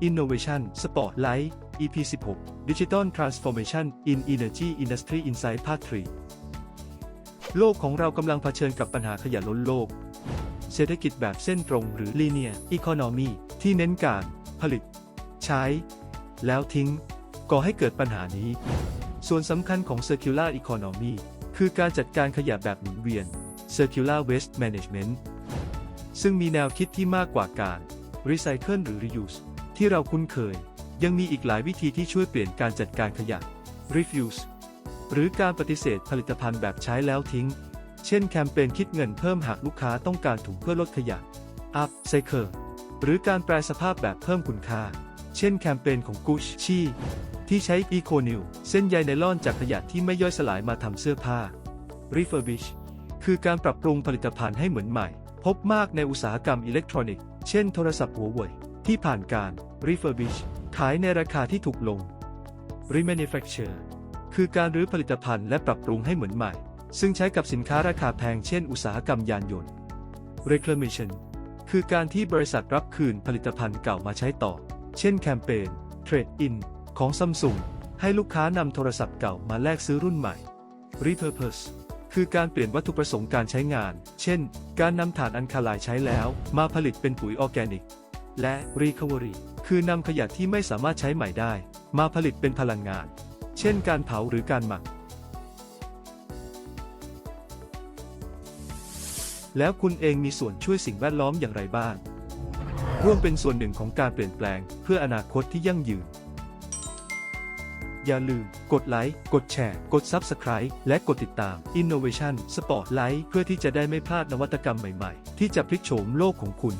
Innovation Spotlight EP 16 Digital Transformation in Energy Industry Insight Part 3 โลกของเรากำลังเผชิญกับปัญหาขยะล้นโลก เศรษฐกิจแบบเส้นตรงหรือ Linear Economy ที่เน้นการผลิต ใช้ แล้วทิ้ง ก่อให้เกิดปัญหานี้ ส่วนสำคัญของ Circular Economy คือการจัดการขยะแบบหมุนเวียน Circular Waste Management ซึ่งมีแนวคิดที่มากกว่าการ Recycle หรือ Reuse ที่เราคุ้นเคย ยังมีอีกหลายวิธีที่ช่วยเปลี่ยนการจัดการขยะ Refuse หรือการปฏิเสธผลิตภัณฑ์แบบใช้แล้วทิ้ง เช่นแคมเปญคิดเงินเพิ่มหากลูกค้าต้องการถุงเพื่อลดขยะ Upcycle หรือการแปลสภาพแบบเพิ่มคุณค่า เช่นแคมเปญของ Gucci ที่ใช้ Eco New เส้นใยไนลอนจากขยะที่ไม่ย่อยสลายมาทำเสื้อผ้า Refurbish คือการปรับปรุงผลิตภัณฑ์ให้เหมือนใหม่ พบมากในอุตสาหกรรมอิเล็กทรอนิกส์ เช่นโทรศัพท์หัวเว่ย ที่ผ่านการ Refurbish ขายในราคาที่ถูกลง Remanufacture คือการรื้อผลิตภัณฑ์และปรับปรุงให้เหมือนใหม่ ซึ่งใช้กับสินค้าราคาแพงเช่นอุตสาหกรรมยานยนต์ Reclamation คือการที่บริษัทรับคืนผลิตภัณฑ์เก่ามาใช้ต่อ เช่นแคมเปญ Trade In ของซัมซุงให้ลูกค้านำโทรศัพท์เก่ามาแลกซื้อรุ่นใหม่ Repurpose คือการเปลี่ยนวัตถุประสงค์การใช้งาน เช่น การนำถ่านอันคาไลน์ใช้แล้ว มาผลิตเป็นปุ๋ยออร์แกนิก และ Recovery คือนำขยะที่ไม่สามารถใช้ใหม่ได้ มาผลิตเป็นพลังงาน เช่นการเผาหรือการหมัก แล้วคุณเองมีส่วนช่วยสิ่งแวดล้อมอย่างไรบ้าง ร่วมเป็นส่วนหนึ่งของการเปลี่ยนแปลง เพื่ออนาคตที่ยั่งยืน อย่าลืม กดไลค์ กดแชร์ กด Subscribe และกดติดตาม Innovation Spotlight เพื่อที่จะได้ไม่พลาดนวัตกรรมใหม่ ๆ ที่จะพลิกโฉมโลกของคุณ